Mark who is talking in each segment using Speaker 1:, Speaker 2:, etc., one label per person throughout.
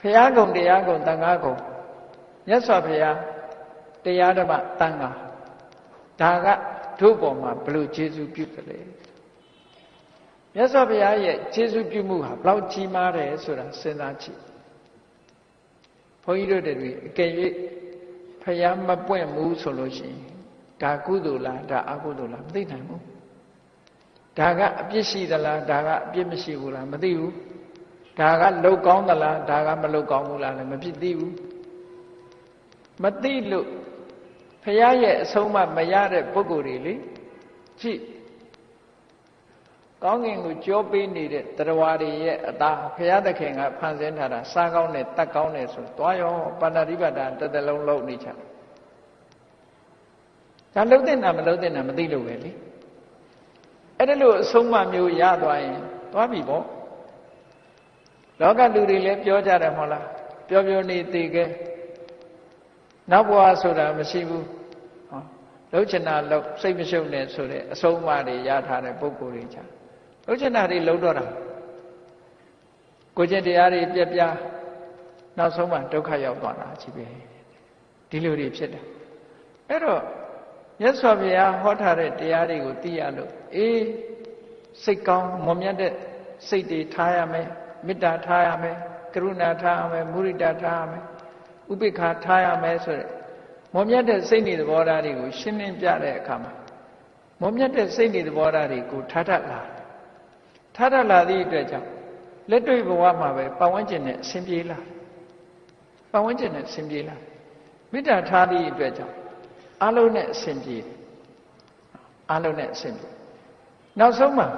Speaker 1: ဖရာကုံတရားကုံတန်ခါကုံမြတ်စွာဘုရားတရားဓမ္မတန်ခါဒါကတို့ပေါ်မှာဘလို့ကျေစုပြုတယ်လဲမြတ်စွာဘုရားရဲ့ကျေစုပြုမှုဟာဘလောက်ကြီးမားတယ်ဆိုတာစဉ်းစားကြည့်ဘုန်းကြီးတို့တွေအကယ်၍ဖယားမပွင့်ဘူးဆိုလို့ရှိရင်ဒါကုသိုလ်လားဒါအကုသိုလ်လားမသိနိုင်ဘူးဒါကအပြစ်ရှိသလားဒါကအပြစ်မရှိဘူးလားမသိဘူး ဒါကလုတ်ကောင်းသလားဒါကမလုတ်ကောင်းဘူးလားလည်းမဖြစ်သိဘူးမသိလို့ဖယားရဲ့အဆုံးမမရတဲ့ပုဂ္ဂိုလ်တွေလေကြည့်ကောင်းကင်ကိုကြောပေးနေတဲ့တရားတွေရဲ့အသာဘုရားသခင်ကဖန်ဆင်းထားတာစားကောင်းတယ်တတ်ကောင်းတယ်ဆိုသွားရောပါဏာတိပတ္တာတစ်သလုံးလုံးနေချဒါလုံးတဲ့နာမလုံးတဲ့နာမသိလို့ပဲလေအဲ့ဒါလို့အဆုံးမမျိုးရသွားရင်သွားပြီပေါ့ လောကလူတွေလည်းပြောကြတယ်မဟုတ်လားပြောပြောနေသေးခဲ့နောက်ဘဝဆိုတာမရှိဘူးဟောလှုပ်ချင်တာလှုပ်စိတ်မရှုပ်နဲ့ဆိုတဲ့အဆုံးအမတွေရထားတဲ့ပုံကိုယ်တွေချလှုပ်ချင်တာတွေလှုပ်တော့တာကိုကျင့်တရားတွေပြက်ပြားနောက်ဆုံးမှဒုက္ခရောက်သွားတာကြီးပဲဒီလိုတွေဖြစ်တယ်အဲ့တော့မြတ်စွာဘုရားဟောထားတဲ့တရားတွေကိုသိရလို့အေးစိတ်ကောင်းမွန်မြတ်တဲ့စိတ်တွေထားရမယ် မေတ္တာထားရမယ်ကရုဏာထားရမယ်မုရိဒထားရမယ်ဥပိ္ပခာထားရမယ်ဆိုတဲ့မွန်မြတ်တဲ့စိတ်နေသဘောထားတွေကိုရှင်းလင်းပြတဲ့အခါမှာမွန်မြတ်တဲ့စိတ်နေသဘောထားတွေကိုထားတတ်လာထားတတ်လာသည့်အတွက်ကြောင့်လက်တွေ့ဘဝမှာပဲပတ်ဝန်းကျင်နဲ့အဆင်ပြေလာပတ်ဝန်းကျင်နဲ့အဆင်ပြေလာမေတ္တာထားသည့်အတွက်ကြောင့်အလုံးနဲ့အဆင်ပြေအလုံးနဲ့အဆင်ပြေနောက်ဆုံးမှာ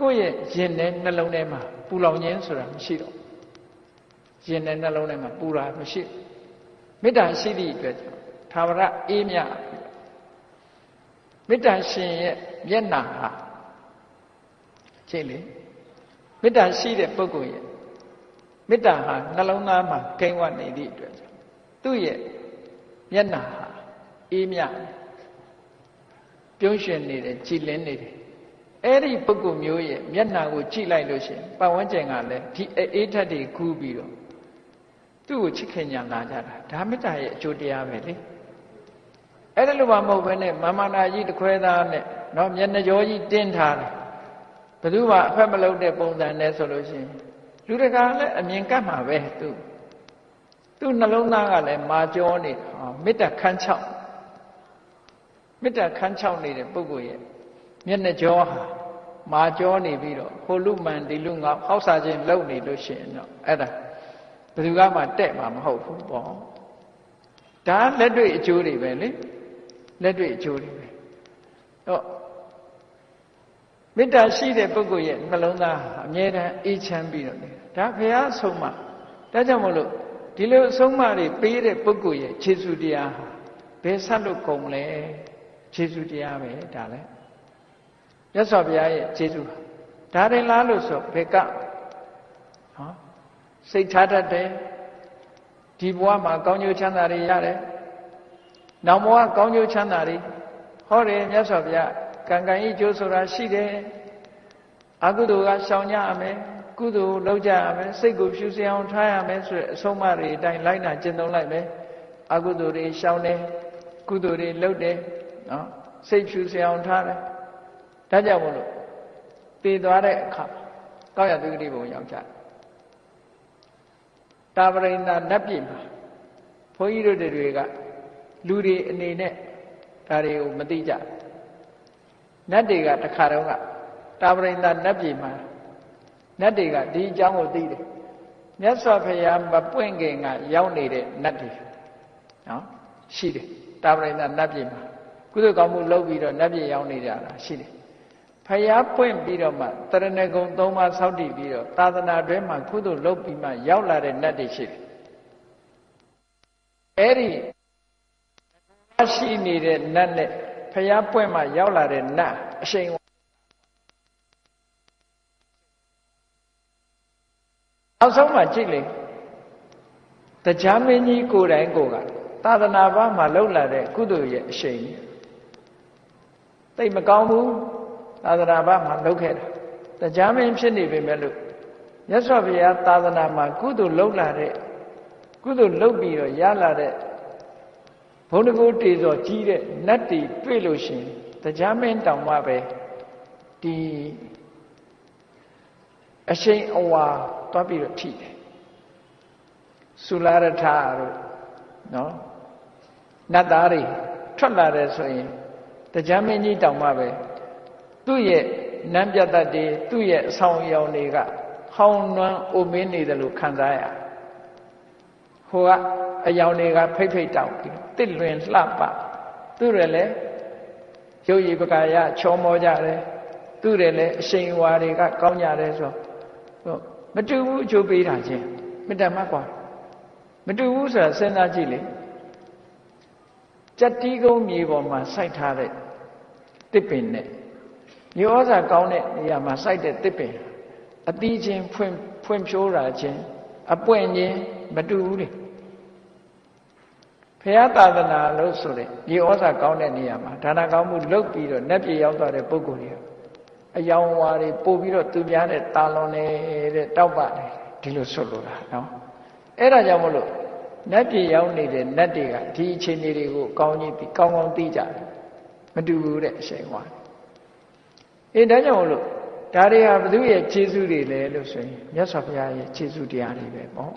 Speaker 1: ကိုယ့်ရဲ့ရင်ထဲနှလုံးထဲမှာ ပူလောင်ခြင်းဆိုတာမရှိတော့ရင်ထဲနှလုံးထဲမှာပူတာမရှိမေတ္တာရှိသည့်အတွက်သာဝရအေးမြမေတ္တာရှင်ရဲ့မျက်နာဟာကြည့်လေမေတ္တာရှိတဲ့ပုဂ္ဂိုလ်ရဲ့မေတ္တာဟာနှလုံးသားမှာကိန်းဝနေသည့်အတွက်သူ့ရဲ့မျက်နာဟာအေးမြပြုံးရွှင်နေတယ်ကြည်လင်းနေတယ် အဲ့ဒီပုဂ္ဂိုလ်မျိုးရဲ့မျက်နှာကိုကြည့်လိုက်လို့ရှိရင်ပတ်ဝန်းကျင်ကလည်းဒီအေးထက်တွေကူးပြီးတော့သူ့ကိုချစ်ခင်ညာလာကြတာဒါမေတ္တာရဲ့အကျိုးတရားပဲလေအဲ့ဒါလိုမှမဟုတ်ဘဲနဲ့မာမနာကြီးတခွဲသားနဲ့နော်မျက်နှာကြောကြီးတင်းထားတယ်ဘယ်သူမှအဖက်မလုပ်တဲ့ပုံစံနဲ့ဆိုလို့ရှိရင်လူတကာလည်းအမြင်ကပ်မှာပဲသူသူ့နှလုံးသားကလည်းမာကြောနေမေတ္တာခန်းချောက်မေတ္တာခန်းချောက်နေတဲ့ပုဂ္ဂိုလ်ရဲ့ မျက်နှာကြောဟာမာကြောနေပြီးတော့ဟိုလူမှန်ဒီလူငါဟောက်စားခြင်းလုပ်နေလို့ရှိရင်တော့အဲ့ဒါဘယ်သူကမှတဲ့မှာမဟုတ်ဘူးပေါ့ဒါလက်တွေ့အကျိုးတွေပဲလေလက်တွေ့အကျိုးတွေပဲတော့မေတ္တာရှိတဲ့ပုဂ္ဂိုလ်ရဲ့နှလုံးသားအမြဲတမ်းအေးချမ်းပြီးတော့နေတာဒါဘုရားအဆုံးအမဒါကြောင့်မလို့ဒီလိုအဆုံးအမတွေပေးတဲ့ပုဂ္ဂိုလ်ရဲ့ခြေဆုတရားဟာဘယ်ဆက်လို့ကုန်လဲခြေဆုတရားပဲဒါလည်း မြတ်စွာဘုရားရဲ့ခြေဆုဒါရင်လားလို့ဆိုဘယ်ကဟောစိတ်ထားတတ်တယ်ဒီဘဝမှာကောင်းကျိုးချမ်းသာတွေရတယ်နောက်ဘဝကောင်းကျိုးချမ်းသာတွေဟောတယ်မြတ်စွာဘုရားကံကံဤကျိုးဆိုတာရှိတယ်အကုသိုလ်ကရှောင်ကြရမယ်ကုသိုလ်လုပ်ကြရမယ်စိတ်ကိုဖြူစင်အောင်ထားရမယ်ဆိုတဲ့အဆုံးအမတွေအတိုင်းလိုက်နာကျင့်သုံးလိုက်မယ်အကုသိုလ်တွေရှောင်တယ်ကုသိုလ်တွေလုပ်တယ်နော်စိတ်ဖြူစင်အောင်ထားတယ် ဒါကြောင့်မလို့တည်သွားတဲ့အခါကောက်ရသူဂတိဘုံရောက်ကြတာပရိန္ဒနတ်ပြည်မှာဘုန်းကြီးတို့တွေကလူတွေအနေနဲ့ဒါတွေကိုမသိကြနတ်တွေကတခါတော့ကတာပရိန္ဒနတ်ပြည်မှာနတ်တွေကဒီအကြောင်းကိုသိတယ်မြတ်စွာဘုရားမပွင့်ခင်ကရောက်နေတဲ့နတ်တွေနော်ရှိတယ်တာပရိန္ဒနတ်ပြည်မှာကုသိုလ်ကောင်းမှုလုပ်ပြီးတော့နတ်ပြည်ရောက်နေကြတာရှိတယ် ဖယားပွင့်ပြီးတော့မှတရဏဂုံ၃ပါးစောင့်တည်ပြီးတော့သာသနာတွဲမှာကုသိုလ်လုပ်ပြီးမှရောက်လာတဲ့နတ်တွေရှိတယ်အဲ့ဒီရှိနေတဲ့နတ်နဲ့ဖယားပွင့်မှရောက်လာတဲ့နတ်အရှိန်နောက်ဆုံးမှကြည့်လေတရားမင်းကြီးကိုယ်တိုင်ကိုကသာသနာ့ဘာမှာလှုပ်လာတဲ့ကုသိုလ်ရဲ့အရှိန်သိမကောင်းဘူး သာသနာ့ဘာမှာလှုပ်ခဲ့တာတရားမင်းဖြစ်နေပေမဲ့လို့မြတ်စွာဘုရားသာသနာမှာကုသိုလ်လှုပ်လာတဲ့ကုသိုလ်လုပ်ပြီးတော့ရလာတဲ့ဘုန်းတကူတေစောကြီးတဲ့နတ်တီတွေ့လို့ရှိရင်တရားမင်းတောင်မှပဲဒီအရှိန်အဝါတွားပြီးတော့ထိတယ်သုလာရထတို့နော်နတ်သားတွေထွက်လာတယ်ဆိုရင်တရားမင်းကြီးတောင်မှပဲ သူ့ရဲ့နမ်းပြတ်တတ်တွေသူ့ရဲ့အဆောင်အယောင်တွေကဟောင်းနွမ်းအိုမင်းနေတယ်လို့ခံစားရဟိုကအယောင်တွေကဖိတ်ဖိတ်တောက်ပြီးတစ်လွင်လှပသူ့ရလည်းရုပ်ရည်ပကာယချောမောကြတယ်သူ့ရလည်းအရှိန်ဝါတွေကကောင်းကြတယ်ဆိုတော့မတူဘူးအကျိုးပေးတာချင်းမေတ္တာမှကွာမတူဘူးဆိုတာစဉ်းစားကြည့်လေကြက်တီးကုန်းမြေပေါ်မှာစိုက်ထားတဲ့တစ်ပင်နဲ့ မြေဩဇာကောင်းတဲ့နေရာမှာစိုက်တဲ့တစ်ပင်အသီးချင်းဖွင့်ဖွင့်ဖြိုးတာချင်းအပွင့်ချင်းမတူဘူးလေဖရာသာသနာလို့ဆိုတဲ့မြေဩဇာကောင်းတဲ့နေရာမှာဒါနကောင်းမှုလုပ်ပြီးတော့နတ်ပြည်ရောက်သွားတဲ့ပုဂ္ဂိုလ်တွေအယောင်ဝါတွေပို့ပြီးတော့သူများတဲ့တာလွန်နေတဲ့တောက်ပါတယ်ဒီလိုဆွလို့တာနော်အဲ့ဒါကြောင့်မလို့နတ်ပြည်ရောက်နေတဲ့နတ်တွေကဒီအခြေအနေတွေကိုကောင်းကြီးကောင်းကောင်းသိကြတယ်မတူဘူးတဲ့အရှိန်ဝါ အေးဒါကြောင့်မလို့ဒါတွေဟာဘုသူရဲ့ခြေဆုတွေလဲလို့ဆိုရင်မြတ်စွာဘုရားရဲ့ခြေဆုတရားတွေပဲပေါ့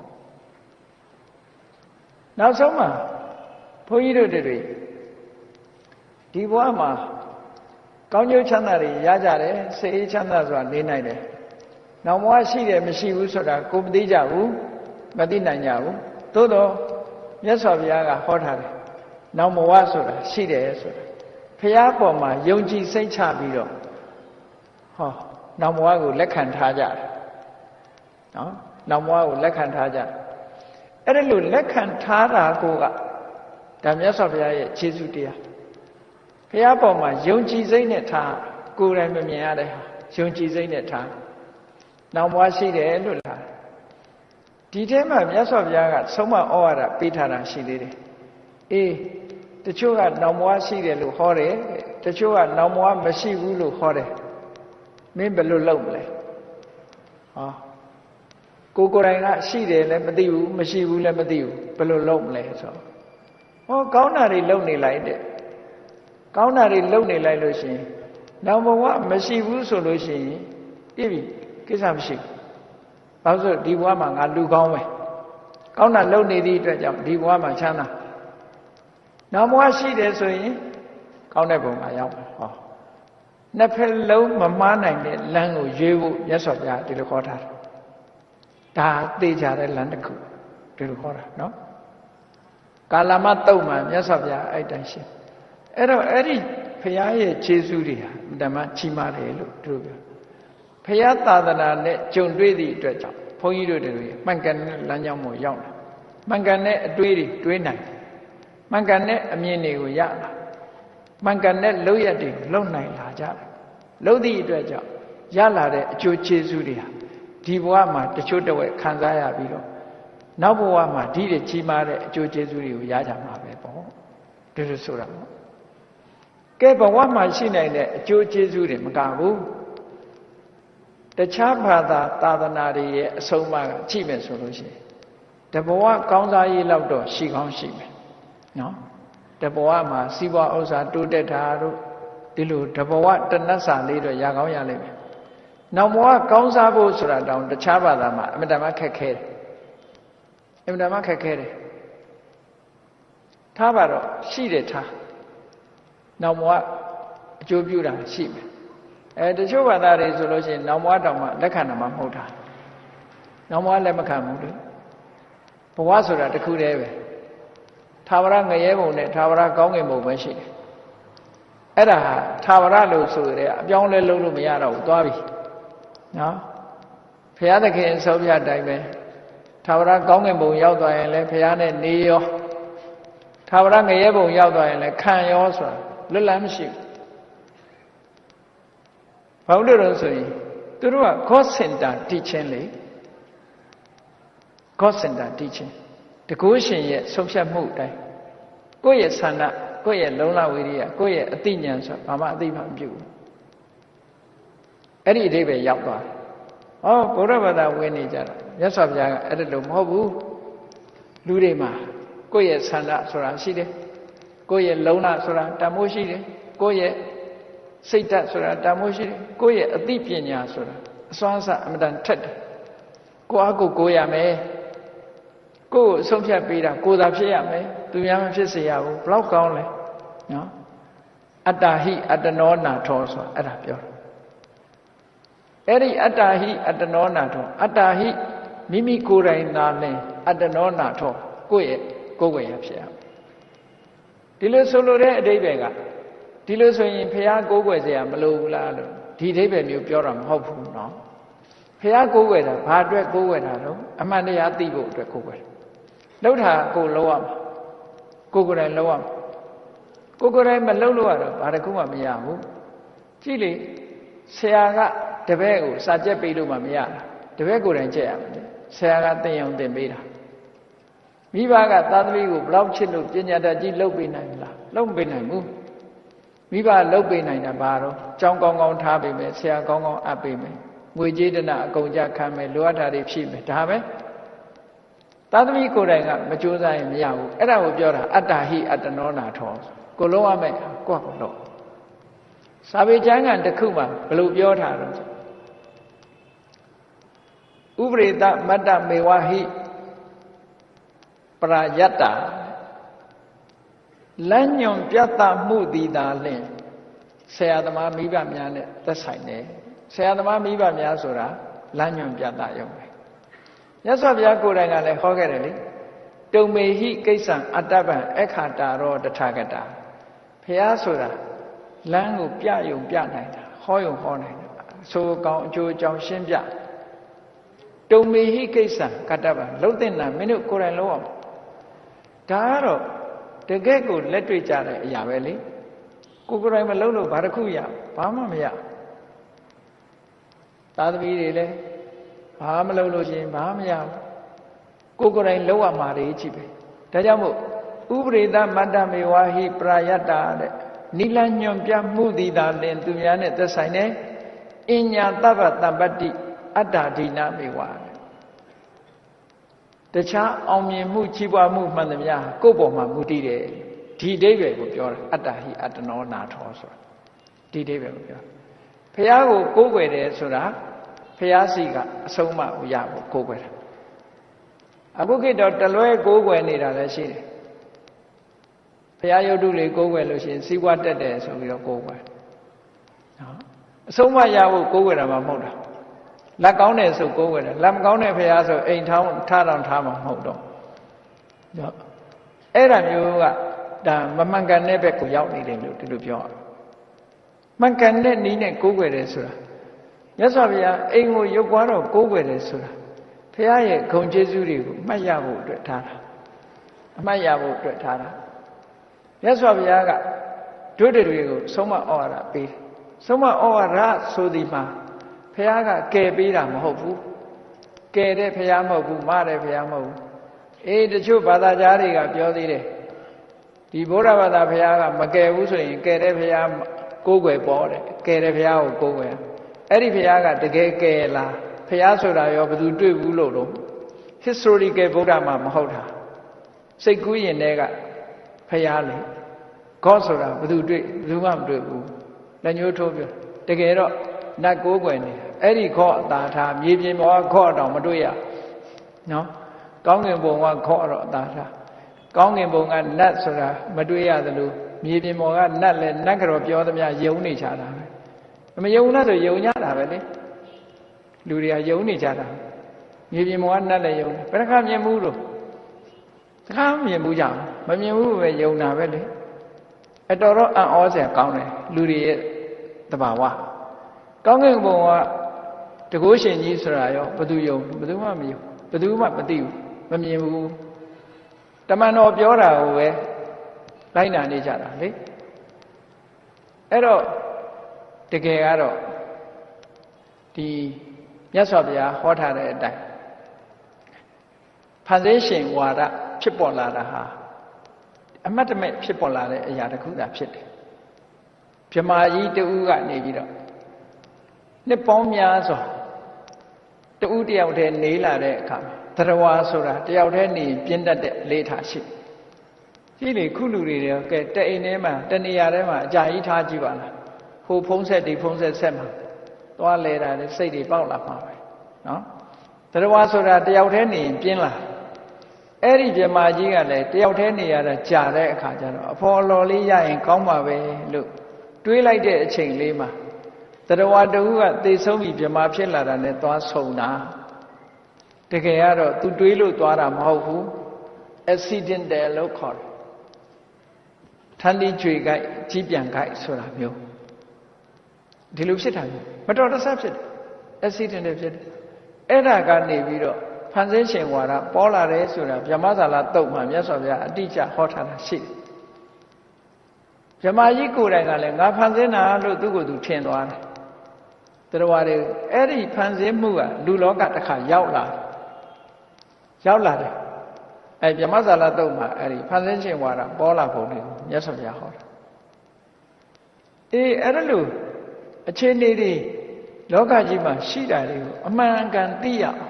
Speaker 1: နောက်ဆုံးမှာဘုန်းကြီးတို့တွေဒီဘဝမှာကောင်းကျိုးချမ်းသာတွေရကြတယ်စိတ်အေးချမ်းသာစွာနေနိုင်တယ်နောက်ဘဝရှိတယ်မရှိဘူးဆိုတာကိုမသိကြဘူးမသိနိုင်ကြဘူးသို့တော့မြတ်စွာဘုရားကဟောထားတယ်နောက်ဘဝဆိုတာရှိတယ်ဆိုတာဘုရားပေါ်မှာယုံကြည်စိတ်ချပြီးတော့ ဟောနောက်ဘဝကိုလက်ခံထားကြတယ်နော်နောက်ဘဝကိုလက်ခံထားကြအဲ့ဒါလို့လက်ခံထားတာကိုကဒါမြတ်စွာဘုရားရဲ့ခြေဆုတရားဘုရားပေါ်မှာယုံကြည်စိတ်နဲ့ထားကိုယ်တိုင်မမြင်ရတဲ့ဟာယုံကြည်စိတ်နဲ့ထားနောက်ဘဝရှိတယ်လို့လားဒီထဲမှာမြတ်စွာဘုရားကဆုံးမဩဝါဒပေးထားတာရှိသေးတယ်အေးတချို့ကနောက်ဘဝရှိတယ်လို့ဟောတယ်တချို့ကနောက်ဘဝမရှိဘူးလို့ဟောတယ် မင်းဘယ်လိုလုပ်မလဲဟောကိုကိုယ်တိုင်ကရှိတယ်လည်းမသိဘူးမရှိဘူးလည်းမသိဘူးဘယ်လိုလုပ်မလဲဆိုဟောကောင်းတာတွေလုပ်နေလိုက်တဲ့ကောင်းတာတွေလုပ်နေလိုက်လို့ရှိရင်နောက်ဘဝမရှိဘူးဆိုလို့ရှိရင်ပြည့်ပြီကိစ္စမရှိဘူးဘာလို့ဆိုဒီဘဝမှာငါလူကောင်းပဲကောင်းတာလုပ်နေသည့်အတွက်ကြောင့်ဒီဘဝမှာချမ်းသာနောက်ဘဝရှိတယ်ဆိုရင်ကောင်းတဲ့ဘုံမှာရောက်ဟော နှစ်ဖက်လုံးမမားနိုင်တဲ့လမ်းကိုရွေးဖို့မြတ်စွာဘုရားဒီလိုခေါ်ထားတယ်ဒါသိကြတဲ့လမ်းတစ်ခုဒီလိုခေါ်တာနော်ကာလမတုတ်မှာမြတ်စွာဘုရားအဲ့တိုင်ရှင်းအဲ့တော့အဲ့ဒီဘုရားရဲ့ခြေဆုတွေဟာဓမ္မချီးမားတယ်လို့သူတို့ပြောဘုရားသာသနာနဲ့ကြုံတွေ့သည့်အတွက်ကြောင့်ဘုန်းကြီးတို့တွေမှန်ကန်တဲ့လမ်းကြောင်းပေါ်ရောက်လာမှန်ကန်တဲ့အတွေးတွေတွေးနိုင်မှန်ကန်တဲ့အမြင်တွေကိုရလာ မှန်ကန်တဲ့လောက်ရတွေလုံနိုင်လာကြတယ်လုံသည့်အတွက်ကြောင့်ရလာတဲ့အကျိုးကျေးဇူးတွေဟာဒီဘဝမှာတချို့တဝက်ခံစားရပြီးတော့နောက်ဘဝမှာဒီတဲ့ကြီးမားတဲ့အကျိုးကျေးဇူးတွေကိုရကြမှာပဲပေါ့ဒီလိုဆိုတာပေါ့ကဲဘဝမှာရှိနိုင်တဲ့အကျိုးကျေးဇူးတွေမကဘူးတခြားဘာသာသာသနာတွေရဲ့အဆုံးအမကကြည့်မယ်ဆိုလို့ရှိရင်တဘဝကောင်းစားရေးလောက်တော့ရှိကောင်းရှိမယ်နော် တဘဝမှာစီးပွားဥစ္စာတိုးတက်တာတို့ဒီလိုတဘဝတဏ္ဍစာလေးတော့ရကောင်းရလိမ့်မယ်နောက်ဘဝကောင်းစားဖို့ဆိုတာတောင်တခြားဘာသာမှာအမြဲတမ်းခက်ခဲတယ်အမြဲတမ်းခက်ခဲတယ်ထားပါတော့ရှိတယ်ထားနောက်ဘဝအကျိုးပြုတာရှိမယ်အဲတချို့ဘာသာတွေဆိုလို့ရှိရင်နောက်ဘဝတောင်မှလက်ခံတာမှမဟုတ်တာနောက်ဘဝလက်မခံဘူးလေဘဝဆိုတာတစ်ခုတည်းပဲ သာဝရငရဲဘုံနဲ့သာဝရကောင်းကင်ဘုံပဲရှိတယ်အဲ့ဒါဟာသာဝရလို့ဆိုရဲအပြောင်းလဲလုံးလို့မရတော့ဘူးသွားပြီနော်ဘုရားသခင်ဆောပြတိုင်းပဲသာဝရကောင်းကင်ဘုံရောက်သွားရင်လည်းဘုရားနဲ့နေရောသာဝရငရဲဘုံရောက်သွားရင်လည်းခံရောဆိုတာလွတ်လပ်မရှိဘူးဘာလို့လဲဆိုရင်သူတို့က God center teaching လေ God center teaching တကုရှင်ရဲ့ဆုံးဖြတ်မှုအတိုင်းကိုယ့်ရဲ့ဆန္ဒကိုယ့်ရဲ့လုံလဝိရိယကိုယ့်ရဲ့အသိဉာဏ်ဆိုဘာမှအသိမှမပြုဘူးအဲ့ဒီအဓိပ္ပာယ်ရောက်သွားတယ်ဟောဘုရားဘာသာဝင်နေကြတာမြတ်စွာဘုရားကအဲ့ဒါလို့မဟုတ်ဘူးလူတွေမှာကိုယ့်ရဲ့ဆန္ဒဆိုတာရှိတယ်ကိုယ့်ရဲ့လုံလဆိုတာတမိုးရှိတယ်ကိုယ့်ရဲ့စိတ်ဓာတ်ဆိုတာတမိုးရှိတယ်ကိုယ့်ရဲ့အသိပညာဆိုတာအစွမ်းအစအမတန်ထက်တယ်ကိုယ့်အကိုကိုရမယ် ကိုယ့်ကိုဆုံးဖြတ်ပေးတာကိုယ်သာဖြစ်ရမယ်သူများမဖြစ်စေရဘူးဘလောက်ကောင်းလဲနော်အတ္တဟိအတ္တနောနာထောဆိုတာအဲ့ဒါပြောတယ်အဲ့ဒီအတ္တဟိအတ္တနောနာထောအတ္တဟိမိမိကိုယ်တိုင်သာလင်အတ္တနောနာထောကိုယ့်ရဲ့ကိုယ်ွယ်ရဖြစ်ရမယ်ဒီလိုဆိုလိုတဲ့အဓိပ္ပာယ်ကဒီလိုဆိုရင်ဖះကိုးကွယ်เสียမလိုဘူးလားလို့ဒီအဓိပ္ပာယ်မျိုးပြောတာမဟုတ်ဘူးเนาะဖះကိုးကွယ်တာဘာအတွက်ကိုးကွယ်တာတော့အမှန်တရားသိဖို့အတွက်ကိုးကွယ် လှုပ်တာကိုလုံးရမှာကိုယ်ကိုယ်တိုင်လုံးရမှာကိုယ်ကိုယ်တိုင်မလှုပ်လို့ရတော့ဘာတစ်ခုမှမရဘူးကြည့်လေဆရာကတပည့်ကိုစာကြက်ပေးလို့မှမရတာတပည့်ကိုယ်တိုင်ကြက်ရမယ်ဆရာကသင်အောင်သင်ပေးတာမိဘကသာသမီကိုဘလောက်ချစ်လို့ပညာတတ်ကြီးလုပ်ပေးနိုင်လားလုပ်ပေးနိုင်ဘူးမိဘလုပ်ပေးနိုင်တာဘာတော့ကြောင်းကောင်းကောင်းထားပေးမယ်ဆရာကောင်းကောင်းအပ်ပေးမယ်ငွေကြေးတနာအကုန်ကြခံမယ်လိုအပ်တာတွေဖြည့်မယ်ဒါပဲ သာသမီကိုယ်တိုင်ကမကြိုးစားရင်မရဘူးအဲ့ဒါကိုပြောတာအတ္တဟိအတ္တနောနာထောကိုလုံးရမယ်ကိုယ့်ကိုလို့စာပေကျမ်းဂန်တစ်ခုမှာဘယ်လိုပြောထားတော့ဥပရိတမတ္တမေဝဟိပရာယတ္တာလမ်းညွန်ပြတ်သားမှုသည်သာလျှင်ဆရာသမားမိဘများနဲ့သက်ဆိုင်တယ်ဆရာသမားမိဘများဆိုတာလမ်းညွန်ပြတ်သားရုံပဲ မြတ်စွာဘုရားကိုယ်တိုင်ကလည်းဟောခဲ့တယ်လေတုံမေဟိကိစ္စံအတ္တပံအခါတာရောတထာဂတာဘုရားဆိုတာလမ်းကိုပြယုံပြနိုင်တာဟောယုံဟောနိုင်တာဆိုကောင်းအကျိုးအကြောင်းရှင်းပြတုံမေဟိကိစ္စံကတ္တပံလှုပ်တဲ့နာမင်းတို့ကိုယ်တိုင်လုံးအောင်ဒါကတော့တကယ့်ကိုလက်တွေ့ကြတဲ့အရာပဲလေကိုကိုယ်တိုင်မလုပ်လို့ဘာတစ်ခုရဘာမှမရသာသမီတွေလည်း ဘာမလုပ်လို့ရှိရင်ဘာမရဘူးကိုကိုယ်တိုင်လုပ်ရမှာတွေကြည့်ပဲဒါကြောင့်မို့ဥပရိသမတ္တမေဝါဟိပရာယတ္တာတဲ့နိလညွန်ပြမှုသည်သာလင်သူများနဲ့သက်ဆိုင်တယ်အညာတပ္ပတမ္ပတ္တိအတ္တဒိနာမေဝါတခြားအောင်မြင်မှုကြီးပွားမှုမှန်သမျှကိုယ့်ပေါ်မှာမူတည်တယ်ဒီအိဗယ်ကိုပြောတာအတ္တဟိအတ္တနောနာထောဆိုတာဒီအိဗယ်ကိုပြောဖះကိုကိုးကွယ်တယ်ဆိုတာ ဖះစီကအဆုံးအမကိုရဖို့ကိုးကွယ်တာအခုခေတ်တော့တလွဲကိုးကွယ်နေတာလည်းရှိတယ်ဖះယုတ်တုလေးကိုးကွယ်လို့ရှိရင်စီးပွားတက်တယ်ဆိုပြီးတော့ကိုးကွယ်နော်အဆုံးအမရဖို့ကိုးကွယ်တာမှမဟုတ်တာလက်ကောင်းတယ်ဆိုကိုးဝယ်တယ်လက်မကောင်းတဲ့ဖရာဆိုအိမ်ထောင်းထားတောင်ထားမှာမဟုတ်တော့အဲ့ဒါမျိုးကဒါမမှန်ကန်တဲ့ဘက်ကိုရောက်နေတယ်လို့ဒီလိုပြောရမှန်ကန်တဲ့နည်းနဲ့ကိုးကွယ်တယ်ဆိုတာ မြတ်စွာဘုရားအိမ်ကိုရုပ်ကွာတော့ကိုးကွယ်တယ်ဆိုတာဖရာရဲ့ဂုံကျေးဇူးတွေကိုမှတ်ရဖို့အတွက်ထားတာအမှတ်ရဖို့အတွက်ထားတာမြတ်စွာဘုရားကဒုဒ္ဒတွေကိုဆုံးမဩဝါဒပေးတယ်ဆုံးမဩဝါဒဆိုဒီမှာဖះကကယ်ပေးတာမဟုတ်ဘူးကယ်တဲ့ဖះမဟုတ်ဘူးမတဲ့ဖះမဟုတ်ဘူးအေးတချို့ဘာသာကြားတွေကပြောသေးတယ်ဒီဗုဒ္ဓဘာသာဖះကမကယ်ဘူးဆိုရင်ကယ်တဲ့ဖះကိုးကွယ်ပေါ်တယ်ကယ်တဲ့ဖះကိုကိုးကွယ် အဲ့ဒီဖះကတကယ်ကယ်လားဖះဆိုတာရောဘယ်သူတွေ့ဘူးလို့လို့ historical ဗုဒ္ဓမှာမဟုတ်တာစိတ်ကူးရင်တဲ့ကဖះလေ God ဆိုတာဘယ်သူတွေ့ဘယ်သူမှမတွေ့ဘူးလက်ညှိုးထိုးပြောတကယ်တော့နတ်ကိုးကွယ်နေအဲ့ဒီခော့အသာထားမြေပြင်ပေါ်ကခော့တော့မတွေ့ရနော်ကောင်းကင်ဘုံကခော့တော့အသာထားကောင်းကင်ဘုံကနတ်ဆိုတာမတွေ့ရသလိုမြေပြင်ပေါ်ကနတ်လည်းနတ်ကြောပြောသမျှယုံနေကြတာပဲ မယုံလားဆိုယုံကြတာပဲလေလူတွေကယုံနေကြတာမြေပြင်ပေါ်ကနတ်လည်းယုံဘယ်တစ်ခါမြင်မှုလို့တခါမြင်မှုကြအောင်မမြင်ဘူးပဲယုံတာပဲလေအတော်တော့အံ့ဩစရာကောင်းတယ်လူတွေရဲ့တဘာဝကောင်းကင်ဘုံကတကုရှင်ကြီးဆိုတာရောဘယ်သူယုံဘယ်သူမှမယုံဘယ်သူမှမသိဘူးမမြင်ဘူးတမန်တော်ပြောတာကိုပဲလိုက်နာနေကြတာလေအဲ့တော့ တကယ်ကတော့ဒီမြတ်စွာဘုရားဟောထားတဲ့အတိုင်းဖန်ဆင်းရှင်ဝါဒဖြစ်ပေါ်လာတာဟာအမတ်တမဲ့ဖြစ်ပေါ်လာတဲ့အရာတစ်ခုသာဖြစ်တယ်မြမာကြီးတူကနေပြီးတော့နှစ်ပေါင်းများစွာတူတယောက်တည်းနေလာတဲ့အခါတရဝါဆိုတာတယောက်တည်းနေပြင်းတတ်တဲ့လေးထားရှိရှိလေခုလူတွေရောကဲတအိမ်ထဲမှာတနေရာထဲမှာအကြာကြီးထားကြည့်ပါလား ဟိုဖုံးဆက်ဒီဖုံးဆက်ဆက်မှာသွားလဲတာလေစိတ်တွေပေါက်လာမှာပဲနော်တရဝါဆိုတာတယောက်တည်းနေပြင်းလာအဲ့ဒီမြမကြီးကလည်းတယောက်တည်းနေရတာကြာတဲ့အခါကျတော့အဖော်လော်လေးရရင်ကောင်းပါပဲလို့တွေးလိုက်တဲ့အချိန်လေးမှာတရဝါတူကသေဆုံးပြီးမြမဖြစ်လာတာနဲ့သွားဆုံတာတကယ်ကတော့ तू တွေးလို့သွားတာမဟုတ်ဘူး accidental လို့ခေါ်တယ်ထန်ဒီကြွေကြိုက်ကြီးပြန်ကြိုက်ဆိုတာမျိုး ဒီလိုဖြစ်တာမျိုးမတော်တဆဖြစ်တယ် accidental ဖြစ်တယ်အဲ့ဒါကနေပြီးတော့ဖန်ဆင်းရှင်ဝါဒပေါ်လာတယ်ဆိုတာဗြဟ္မဇာလတုတ်မှာမြတ်စွာဘုရားအတိအကျဟောထားတာရှိတယ်ဗြဟ္မာကြီးကိုယ်တိုင်ကလည်းငါဖန်ဆင်းတာလို့သူ့ကိုယ်သူထင်သွားတယ်တရားတွေအဲ့ဒီဖန်ဆင်းမှုကလူလောကတစ်ခါရောက်လာရောက်လာတယ်အဲဗြဟ္မဇာလတုတ်မှာအဲ့ဒီဖန်ဆင်းရှင်ဝါဒပေါ်လာပုံတွေကိုမြတ်စွာဘုရားဟောတာအေးအဲ့ဒါလို့ အခြေအနေတွေလောကကြီးမှာရှိတာတွေကိုအမှန်ကန်သိရအောင်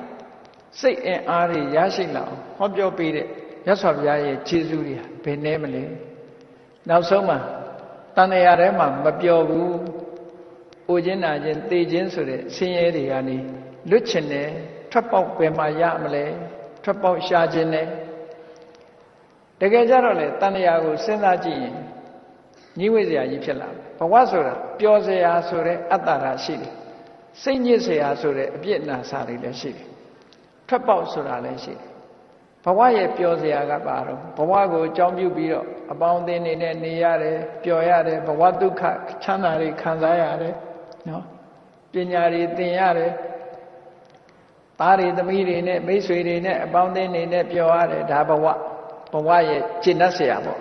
Speaker 1: စိတ်အင်အားတွေရရှိလာအောင်ဟောပြောပေးတဲ့ရသော်ဘုရားရဲ့ခြေစွတွေဘယ်နှဲမလဲနောက်ဆုံးမှာတန်တရားထဲမှာမပြောဘူး။အိုခြင်းနာခြင်းသေခြင်းဆိုတဲ့ဆင်းရဲတွေကနေလွတ်ချင်တယ်ထွက်ပေါက်ဘယ်မှာရမလဲထွက်ပေါက်ရှာခြင်းနဲ့တကယ်ကြတော့လေတန်တရားကိုစဉ်းစားကြည့်ရင်ညီဝိဇ္ဇာကြီးဖြစ်လာ ဘဝဆိုတာပျော်စရာဆိုတဲ့အတ္တရာရှိတယ်စိတ်ညစ်စရာဆိုတဲ့အပြစ်နာစာတွေလည်းရှိတယ်ထွက်ပေါက်ဆိုတာလည်းရှိတယ်ဘဝရဲ့ပျော်စရာကပါတော့ဘဝကိုအကြောင်းပြုပြီးတော့အပေါင်းအသင်းတွေနဲ့နေရတယ်ပျော်ရတယ်ဘဝဒုက္ခချမ်းသာတွေခံစားရတယ်နော်ပညာတွေသင်ရတယ်သားတွေသမီးတွေနဲ့မိတ်ဆွေတွေနဲ့အပေါင်းအသင်းတွေနဲ့ပျော်ရတယ်ဒါဘဝဘဝရဲ့ကျင့်တတ်စရာပေါ့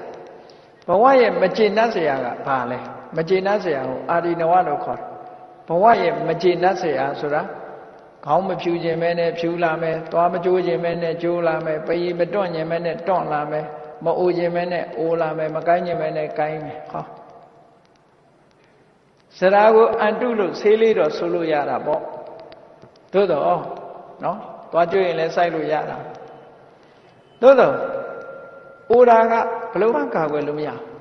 Speaker 1: ဘဝရဲ့မကျင့်တတ်စရာကဘာလဲ မကျင့်တတ်စရာကိုအာရိနဝလို့ခေါ်တယ်ဘဝရဲ့မကျင့်တတ်စရာဆိုတာခေါင်းမဖြူခြင်းပဲနဲ့ဖြူလာမယ်သွားမကြိုးခြင်းပဲနဲ့ကြိုးလာမယ်ပရီမတွန့်ခြင်းပဲနဲ့တွန့်လာမယ်မအိုခြင်းပဲနဲ့အိုလာမယ်မကိုင်းခြင်းပဲနဲ့ကိုင်းမယ်ဟောစရာကိုအန်တုလို့ဆေးလေးတော့ဆိုလို့ရတာပေါ့သို့တော့နော်သွားကြွရင်လည်းစိုက်လို့ရတာသို့တော့အိုတာကဘလို့မှကာကွယ်လို့မရတ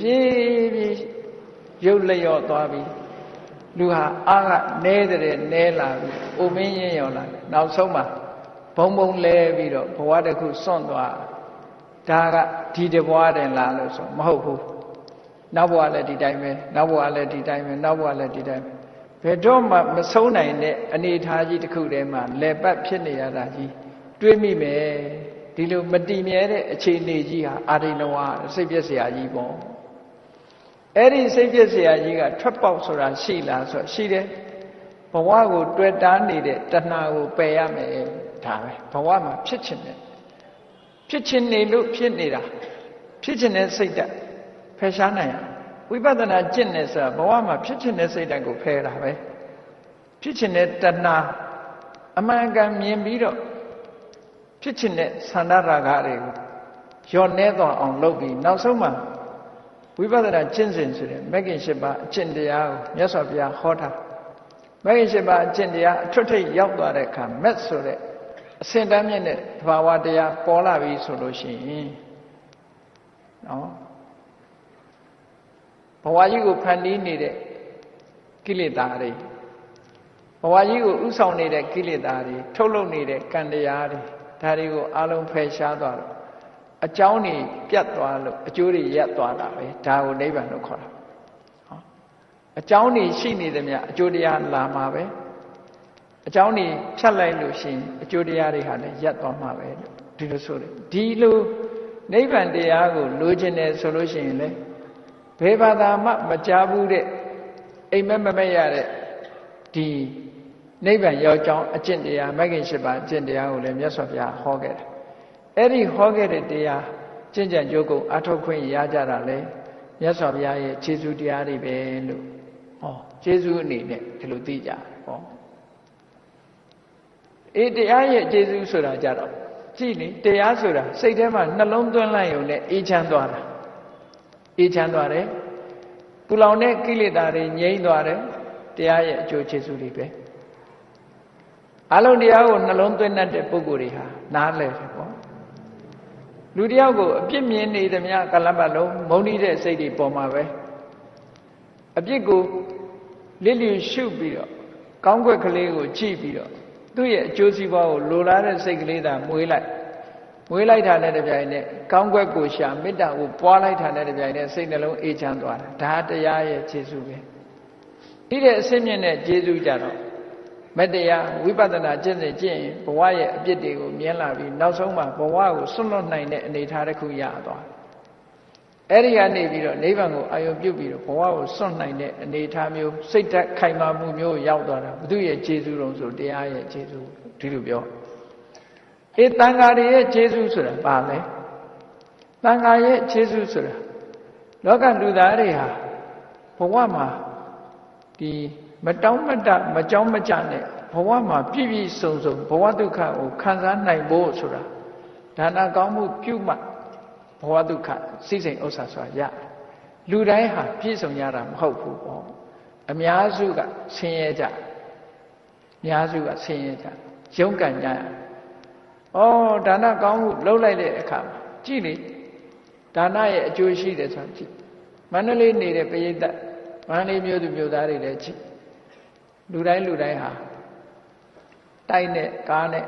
Speaker 1: ပြေးပြေးရုပ်လျော့သွားပြီးလူဟာအားကနဲတဲ့နဲလာပြီးအိုမင်းရင်ရောက်လာတယ်နောက်ဆုံးမှာဘုံဘုံလဲပြီးတော့ဘဝတစ်ခုစွန့်သွားဒါကဒီတဘဝတည်းလာလို့ဆိုမဟုတ်ဘူးနောက်ဘဝလည်းဒီတိုင်းပဲနောက်ဘဝလည်းဒီတိုင်းပဲနောက်ဘဝလည်းဒီတိုင်းပဲဘယ်တော့မှမဆုံးနိုင်တဲ့အနေအထားကြီးတစ်ခုတည်းမှာလဲပတ်ဖြစ်နေရတာကြီးတွေးမိမယ်ဒီလိုမတည်မြဲတဲ့အခြေအနေကြီးဟာအာရိနဝစိတ်ပြည့်စရာကြီးပေါ့ အဲ့ဒီစိတ်ပြည့်စရာကြီးကထွက်ပေါက်ဆိုတာရှိလားဆိုရှိတယ်ဘဝကိုတွေ့တားနေတဲ့တဏှာကိုပယ်ရမယ်ဒါပဲဘဝမှာဖြစ်ချင်တယ်ဖြစ်ချင်နေလို့ဖြစ်နေတာဖြစ်ချင်တဲ့စိတ်ဓာတ်ဖယ်ရှားနိုင်ရဝိပဿနာကျင့်နေဆိုတာဘဝမှာဖြစ်ချင်တဲ့စိတ်ဓာတ်ကိုဖယ်တာပဲဖြစ်ချင်တဲ့တဏှာအမှန်ကန်မြင်ပြီးတော့ဖြစ်ချင်တဲ့သန္တာရာဂတွေကိုယောနေသွားအောင်လုပ်ပြီးနောက်ဆုံးမှာ ဝိပဿနာကျင့်စဉ်ဆိုတဲ့မဂ္ဂင်၈ပါးအကျင့်တရားကိုမြတ်စွာဘုရားဟောထားမဂ္ဂင်၈ပါးအကျင့်တရားအထွတ်ထိပ်ရောက်သွားတဲ့အခါမက်ဆိုတဲ့အစင်တမ်းမြင့်တဲ့သဘာဝတရားပေါ်လာပြီဆိုလို့ရှိရင်နော်ဘဝကြီးကိုဖန်တီးနေတဲ့ကိလေသာတွေဘဝကြီးကိုဥဆောင်နေတဲ့ကိလေသာတွေထုတ်လုပ်နေတဲ့ကံတရားတွေဒါတွေကိုအလုံးဖယ်ရှားသွားတော့ အကြောင်းတွေပြတ်သွားလို့အကျိုးတွေရပ်သွားတာပဲဒါကိုနိဗ္ဗာန်လို့ခေါ်တာဟောအကြောင်းတွေရှိနေသမျှအကျိုးတရားလာမှာပဲအကြောင်းတွေဖြတ်လိုက်လို့ရှိရင်အကျိုးတရားတွေဟာလည်းရပ်သွားမှာပဲလို့ဒီလိုဆိုတယ်ဒီလိုနိဗ္ဗာန်တရားကိုလိုချင်တယ်ဆိုလို့ရှိရင်လေဘယ်ဘာသာမှမကြားဘူးတဲ့အိမ်မက်မမက်ရတဲ့ဒီနိဗ္ဗာန်ရောက်ကြောင်းအကျင့်တရားမဂ္ဂင်၈ပါးအကျင့်တရားကိုလည်းမြတ်စွာဘုရားဟောခဲ့တယ် အဲ့ဒီဟောခဲ့တဲ့တရားကျင့်ကြံကြိုးကုန်အထောက်ခွင့်ရကြတာလေမြတ်စွာဘုရားရဲ့ခြေဆုတရားတွေပဲလို့ဟောခြေဆုအနေနဲ့ဒီလိုသိကြဟောအေးတရားရဲ့ခြေဆုဆိုတာကြတော့ကြည့်လေတရားဆိုတာစိတ်ထဲမှာနှလုံးသွင်းလိုက်ရုံနဲ့အေးချမ်းသွားတာအေးချမ်းသွားတယ်ပူလောင်တဲ့ကိလေသာတွေငြိမ်းသွားတယ်တရားရဲ့အကျိုးခြေဆုတွေပဲအလုံးတရားကိုနှလုံးသွင်းတတ်တဲ့ပုဂ္ဂိုလ်တွေဟာနားလည်တယ်ပေါ့ လူတယောက်ကိုအပြစ်မြင်နေသမျှကလပ်ပတ်လုံးမုန်းတိတဲ့စိတ်တွေပေါ်မှာပဲအပြစ်ကိုလစ်လျူရှုပြီးတော့ကောင်းကွက်ကလေးကိုကြည့်ပြီးတော့သူ့ရဲ့အကျိုးစီးပွားကိုလိုလားတဲ့စိတ်ကလေးသာမွေးလိုက်မွေးလိုက်တာနဲ့တပြိုင်နက်ကောင်းကွက်ကိုရှာမေတ္တာကိုပွားလိုက်တာနဲ့တပြိုင်နက်စိတ်နှလုံးအေးချမ်းသွားတာဒါတရားရဲ့ခြေဆုပဲဒီတဲ့အစစ်မြင့်တဲ့ခြေဆုကြတော့ မတရားဝိပဿနာကျင့်စဉ်ကျင့်ရင်ဘဝရဲ့အပြစ်တွေကိုမြင်လာပြီးနောက်ဆုံးမှာဘဝကိုဆွတ်လွတ်နိုင်တဲ့အနေအထားတစ်ခုရသွားအဲ့ဒီကနေပြီးတော့နိဗ္ဗာန်ကိုအာရုံပြုပြီးတော့ဘဝကိုစွန့်နိုင်တဲ့အနေအထားမျိုးစိတ်ဓာတ်ခိုင်မာမှုမျိုးရောက်သွားတာဘုသူရဲ့ခြေဆုလုံးဆိုတရားရဲ့ခြေဆုဒီလိုပြောအေးတန်ဃာတွေရဲ့ခြေဆုဆိုတာပါလဲတန်ဃာရဲ့ခြေဆုဆိုတာလောကလူသားတွေဟာဘဝမှာဒီ မတောင်းမတမကြောင်းမကြနဲ့ဘဝမှာပြည့်ပြည့်စုံစုံဘဝဒုက္ခကိုခံစားနိုင်ဖို့ဆိုတာဒါနကောင်းမှုပြုမှဘဝဒုက္ခစိစိမ်ဥစ္စာဆိုတာရလူတိုင်းဟာပြည့်စုံရတာမဟုတ်ဘူးပေါ့အများစုကဆင်းရဲကြအများစုကဆင်းရဲကြရုန်းကန်ကြရဩဒါနကောင်းမှုလှုပ်လိုက်တဲ့အခါမှာကြည့်လေဒါနရဲ့အကျိုးရှိတယ်ဆိုတာကြည့်မန္တလေးနေတဲ့ပရိသတ်မန္တလေးမြို့သူမြို့သားတွေလည်းကြည့် လူတိုင်းလူတိုင်းဟာတိုက်နဲ့ကားနဲ့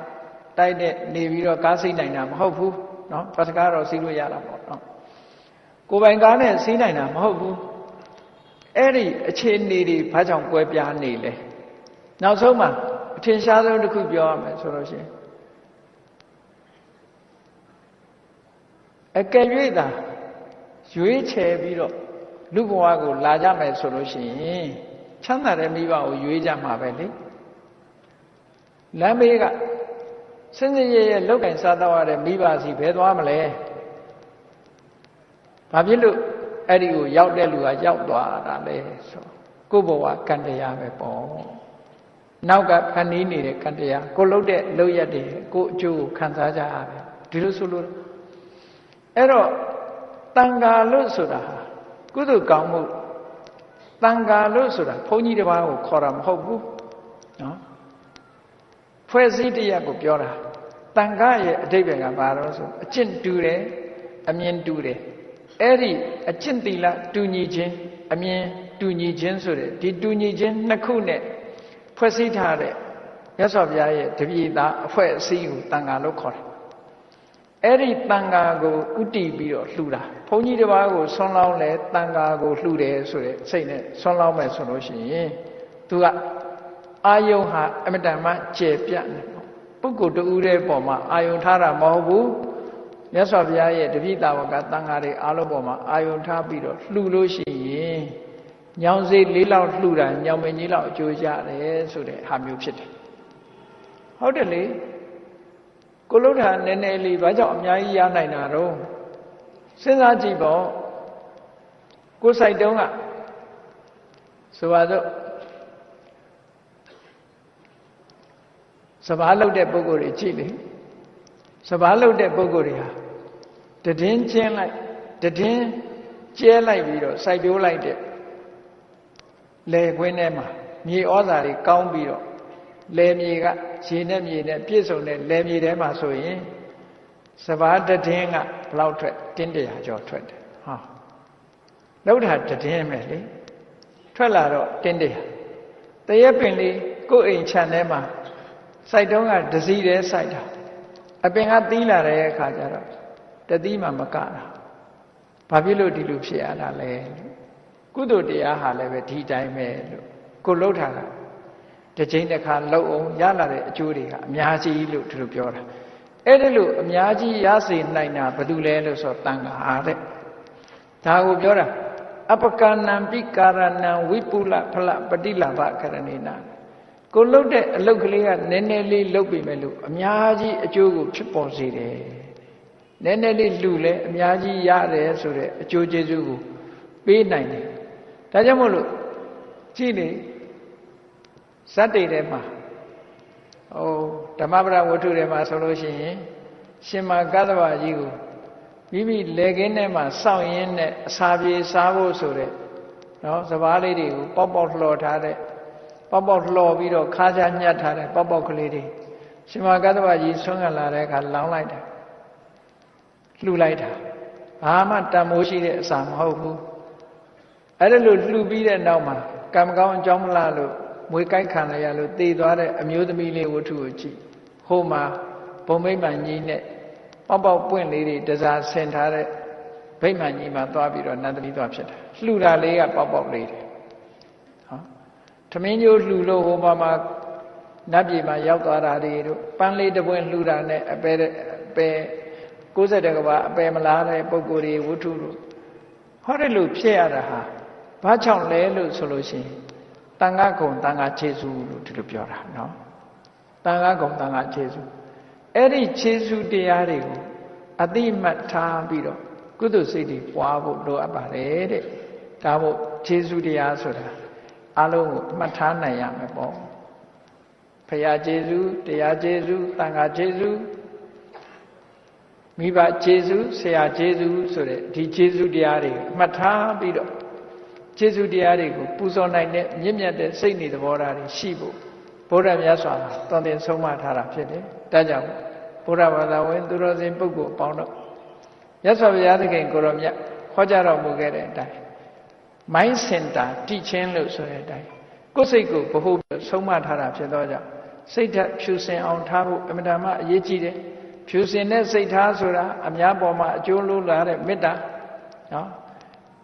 Speaker 1: တိုက်နဲ့နေပြီးတော့ကားစိတ်နိုင်တာမဟုတ်ဘူးနော်ဘတ်ကားတော့စီးလို့ရတာပေါ့နော်ကိုပိုင်ကားနဲ့စီးနိုင်တာမဟုတ်ဘူးအဲ့ဒီအခြေအနေတွေဘာကြောင့်ကွဲပြားနေလဲနောက်ဆုံးမှာအထင်ရှားဆုံးတစ်ခုပြောရမယ်ဆိုတော့ရှင်အကယ်၍သာရွေးချယ်ပြီးတော့လူဘဝကိုလာကြမယ်ဆိုလို့ရှိရင် ချမ်းသာတဲ့မိဘကိုရွေးကြမှာပဲလေလမ်းဘေးကစင်စင်ရဲ့ရဲ့လောက်ကင်စားတော့ရတဲ့မိဘစီဘယ်သွားမလဲဘာဖြစ်လို့အဲ့ဒီကိုရောက်တဲ့လူကရောက်သွားတာလဲဆိုကိုယ့်ဘဝကံတရားပဲပေါ့နောက်ကဖန်နီးနေတဲ့ကံတရားကိုလှုပ်တဲ့လှုပ်ရက်တွေကိုအကျိုးကိုခံစားကြရတယ်ဒီလိုဆိုလို့အဲ့တော့တန်ဃာလို့ဆိုတာဟာကုသိုလ်ကောင်းမှု တန်ဃာလို့ဆိုတာဘုန်းကြီးတစ်ပါးကိုခေါ်တာမဟုတ်ဘူးနော်ဖွဲ့စည်းတရားကိုပြောတာတန်ခါရဲ့အတိတ်ပဲကဘာလို့ဆိုအကျင့်တူတယ်အမြင်တူတယ်အဲ့ဒီအကျင့်တီလတူညီခြင်းအမြင်တူညီခြင်းဆိုတဲ့ဒီတူညီခြင်းနှစ်ခုနဲ့ဖွဲ့စည်းထားတဲ့မြတ်စွာဘုရားရဲ့တပည့်သားအဖွဲ့အစည်းကိုတန်ခါလို့ခေါ်တယ် အဲ့ဒီတန်ခါကိုဥတီပြီးတော့လှူတာဘုန်းကြီးတစ်ပါးကိုဆွမ်းလောင်းလဲတန်ခါကိုလှူတယ်ဆိုတဲ့စိတ်နဲ့ဆွမ်းလောင်းမယ်ဆိုလို့ရှိရင်သူကအာယုံဟာအမတန်မှကျေပြတ်နေပုဂ္ဂိုလ်တူတဲ့ပုံမှာအာယုံထားတာမဟုတ်ဘူးမြတ်စွာဘုရားရဲ့တပိတာဝကတန်ဃာတွေအားလုံးပေါ်မှာအာယုံထားပြီးတော့လှူလို့ရှိရင်ညောင်စေးလေးလောက်လှူတာညောင်မင်းကြီးလောက်အကျိုးရတယ်ဆိုတဲ့ဟာမျိုးဖြစ်တယ်ဟုတ်တယ်လေ ကိုလုထာနည်းနည်းလေးဘာကြောင့်အများကြီးရနိုင်တာတော့စဉ်းစားကြည့်ပေါ့ကိုယ်ဆိုင်တုံးကဆိုပါတော့စဘာလုတ်တဲ့ပုဂ္ဂိုလ်တွေကြည့်လေစဘာလုတ်တဲ့ပုဂ္ဂိုလ်တွေဟာတည်င်းချင်းလိုက်တည်င်းကျဲလိုက်ပြီးတော့စိုက်ပျိုးလိုက်တဲ့လယ်ကွင်းထဲမှာမြေဩဇာတွေကောင်းပြီးတော့လယ်မြေက ရေနဲ့မြေနဲ့ပြည့်စုံတဲ့လယ်မြေထဲမှာဆိုရင်စဘာတည်င်းကဘလောက်ထွက်တင်းတရာကျော်ထွက်တယ်ဟာလောက်တာတည်င်းပဲလေထွက်လာတော့တင်းတရာတရက်ပင်လေးကိုယ်အိမ်ခြံထဲမှာစိုက်တုံးကဒစီတဲစိုက်တာအပင်ကသီးလာတဲ့အခါကျတော့တသီးမှမကတာဘာဖြစ်လို့ဒီလိုဖြစ်ရတာလဲကုသိုလ်တရားဟာလည်းပဲဒီတိုင်းပဲလို့ကိုလှုပ်တာက တစ်ချိန်တစ်ခါလှုပ်အောင်ရလာတဲ့အကျိုးတွေကအများကြီးလို့သူတို့ပြောတာအဲ့ဒီလိုအများကြီးရစေနိုင်တာဘာလို့လဲလို့ဆိုတန်ခါတဲ့ဒါကိုပြောတာအပကနံပိကာရဏံဝိပုလဖလပတိလာဘကရဏိနာကိုလှုပ်တဲ့အလုပ်ကလေးကနည်းနည်းလေးလှုပ်ပြီမဲ့လို့အများကြီးအကျိုးကိုဖြစ်ပေါ်စေတယ်နည်းနည်းလေးလှူလဲအများကြီးရတယ်ဆိုတဲ့အကျိုးကျေးဇူးကိုပေးနိုင်တယ်ဒါကြောင့်မို့လို့ကြည့်နေ ဇတ်တိတ်ထဲမှာဟိုဓမ္မပဒဝတ္ထုထဲမှာဆိုလို့ရှိရင်ရှင်မာကသဗ္ဗကြီးကိုမိမိလေကင်းထဲမှာစောင့်ရင်းနဲ့အစာပြေစားဖို့ဆိုတဲ့နော်စပားလေးတွေကိုပေါက်ပေါက်လှော်ထားတဲ့ပပေါက်ပေါက်လှော်ပြီးတော့ခါးချညှက်ထားတဲ့ပေါက်ပေါက်ကလေးတွေရှင်မကတ္တဝကြီးဆွမ်းကလာတဲ့အခါလောင်းလိုက်တာလှူလိုက်တာဘာမှတန်မိုးရှိတဲ့အစာမဟုတ်ဘူးအဲ့ဒါလို့လှူပြီးတဲ့နောက်မှာကံမကောင်းအကြောင်းမလားလို့ မွေးကြိုက်ခံရရလို့တည်သွားတဲ့အမျိုးသမီးလေးဝတ္ထုကိုကြည့်ဟိုမှာဘုံမိမ့်မှန်ကြီးနဲ့ပေါက်ပေါက်ပွင့်လေးတွေတစားဆင်ထားတဲ့ဗိမှန်ကြီးမှာသွားပြီးတော့နတ်သမီးသွားဖြစ်တာလှူတာလေးကပေါက်ပေါက်လေးတယ်ဟောသမင်းကျိုးလှူလို့ဟိုမှာမှာနတ်ပြည်မှာရောက်သွားတာတွေတို့ပန်းလေးတပွင့်လှူတာနဲ့အပဲအပဲ60ကဘာအပဲမလားတဲ့ပုံကိုယ်တွေဝတ္ထုတို့ဟောတယ်လို့ဖြစ်ရတာဟာဘာကြောင့်လဲလို့ဆိုလို့ရှိရင်တ န်ခါကုံတန်ခါခြေစုလို့ဒီလိုပြောတာနော်တန်ခါကုံတန်ခါခြေစုအဲ့ဒီခြေစုတရားတွေကိုအတိမတ်ထားပြီးတော့ကုသိုလ်စိတ်တွေပွားဖို့လိုအပ်ပါတယ်တဲ့ဒါမို့ခြေစုတရားဆိုတာအလုံးကိုမှတ်ထားနိုင်ရမယ်ပေါ့ဖရာခြေစုတရားခြေစုတန်ခါခြေစုမိဘခြေစုဆရာခြေစုဆိုတဲ့ဒီခြေစုတရားတွေအမှတ်ထားပြီးတော့ ခြေစုတရားတွေကိုပူဇော်နိုင်တဲ့မြင့်မြတ်တဲ့စိတ်နေသဘောထားတွေရှိဖို့ဘုရားမြတ်စွာတောင်းတင်ဆုံးမထားတာဖြစ်တယ်။ဒါကြောင့်ဘုရားဘာသာဝင်သူတော်စင်ပုဂ္ဂိုလ်အပေါင်းတို့မြတ်စွာဘုရားသခင်ကိုရောမြတ်ဟောကြားတော်မူခဲ့တဲ့အတိုင်း mind center တည်ခြင်းလို့ဆိုတဲ့အတိုင်းကိုယ်စိတ်ကိုဘ ਹੁ ဆုံးမထားတာဖြစ်သောကြောင့်စိတ်ဓာတ်ဖြူစင်အောင်ထားဖို့အမြဲတမ်းအရေးကြီးတယ်။ဖြူစင်တဲ့စိတ်ထားဆိုတာအများပေါ်မှာအကျိုးလို့လာတဲ့မေတ္တာနော်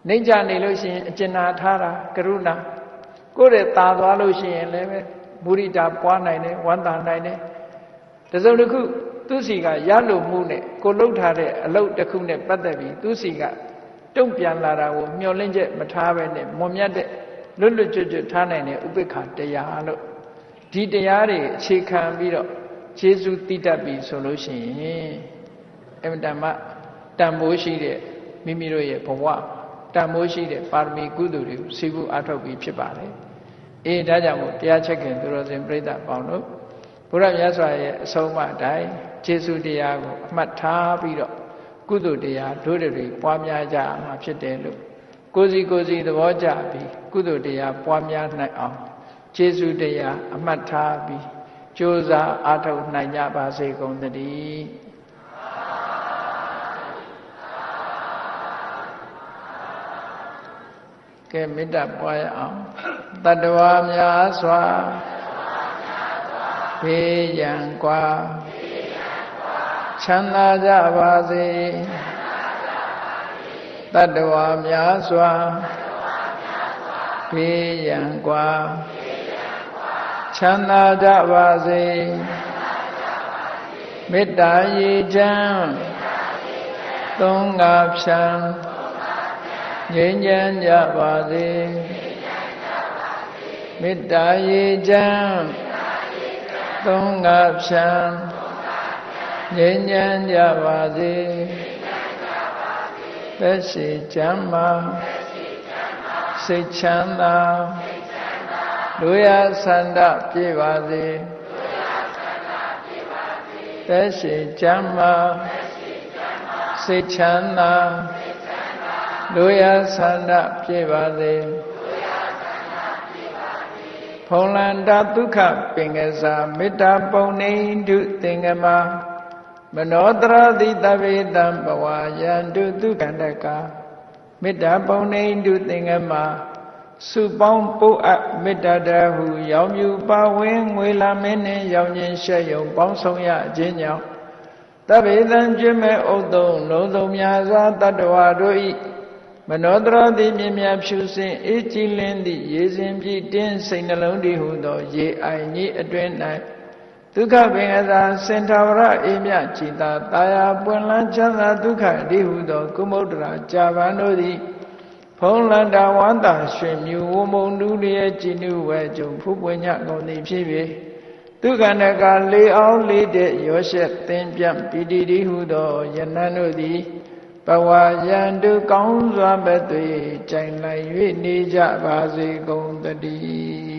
Speaker 1: နှိမ့်ကြနေလို့ရှိရင်အကျဉ်းနာထားတာကရုဏာကိုယ့်ရဲ့ตาသွားလို့ရှိရင်လည်းပဲမုရိတာပွားနိုင်တယ်ဝမ်းသာနိုင်တယ်တစုံတစ်ခုသူစီကရလို့မှုနဲ့ကိုလှုပ်ထားတဲ့အလုပ်တစ်ခုနဲ့ပတ်သက်ပြီးသူစီကတုံ့ပြန်လာတာကိုမျောလင့်ချက်မထားပဲနဲ့မွန်မြတ်တဲ့လွတ်လွတ်ကျွတ်ကျွတ်ထားနိုင်တဲ့ဥပိ္ပခာတရားလို့ဒီတရားတွေအခြေခံပြီးတော့ခြေစုတိတတ်ပြီဆိုလို့ရှိရင်အမတမတန်ဖိုးရှိတဲ့မိမိတို့ရဲ့ဘဝ တန်မိုးရှိတဲ့ပါရမီကုသိုလ်တွေကိုစီဘူးအထောက်ပြီးဖြစ်ပါတယ်။အေးဒါကြောင့်မို့တရားချက်ခင်သူတော်စင်ပြိဿပေါင်းတို့ဘုရားမြတ်စွာရဲ့အဆုံးအမအတိုင်းခြေဆုတရားကိုအမှတ်ထားပြီးတော့ကုသိုလ်တရားတို့တွေပွားများကြမှာဖြစ်တယ်လို့ကိုစီကိုစီသဘောကျပြီးကုသိုလ်တရားပွားများနိုင်အောင်ခြေဆုတရားအမှတ်ထားပြီးကြိုးစားအားထုတ်နိုင်ကြပါစေကုန်သတည်း ကဲမေတ္တာပွားရအောင်တတ္တဝါများစွာဘေးရန်กว่าချမ်းသာကြပါစေတတ္တဝါများစွာဘေးရန်กว่าချမ်းသာကြပါစေမေတ္တာရေချမ်းသုံးငါဖြံ ငြိမ်းချမ်းကြပါစေမေတ္တာရေချမ်းသုံးငါဖြံငြိမ်းချမ်းကြပါစေသက်ရှိချမ်းမာစိတ်ချမ်းသာလူရဆန္ဒပြေပါစေသက်ရှိချမ်းမာစိတ်ချမ်းသာ လူရဆန္ဒပြေပါစေဖုံလန္တာဒုက္ခပင်ကစားမေတ္တာပုံနေတုသင်္ကမမနောတရတိတဗေတံဘဝယန္တုဒုက္ခန္တကမေတ္တာပုံနေတုသင်္ကမစုပေါင်းပုတ်အပ်မေတ္တာတဟု ရောင်မြူပါဝင်ငွေလာမင်းနှင့်ရောင်ခြင်းရှက်ယုံပေါင်းဆောင်ရခြင်းကြောင့်တဗေတံကျွမဲ့ဥဒ္ဒုံလုံးစုံများစွာတတ္တဝါတို့ဤ မနောတရတိမြင်မြဖြူစင်အေးကြည်လင်းသည့်ရေစဉ်ပြည့်တင်းစိတ်နှလုံးတည်ဟုသော ရေအိုင်ကြီးအတွင်၌ဒုက္ခပင်ကသာစင်ထာဝရအေးမြจิตာတာယာပွင့်လန်းချမ်းသာဒုက္ခတည်ဟုသော ကုမုဒ္ဒရာကြာပန်တို့သည်ဖုံးလန္တာဝန္တာရွှင်မြူဝမုံတူလျက်ကြည်နုဝဲကြုံဖူးပွင့်ညကုန်သည်ဖြစ်၍ဒုက္ခနကလေအောင်လေးတဲ့ရောရှက်သင်ပြပီတိတိဟုသောယနန်တို့သည်ဘ ဝယံတုကောင်းစွာပဲ့သွေးကြိုင်လိုက်၍နေကြပါစေကုန်တည်း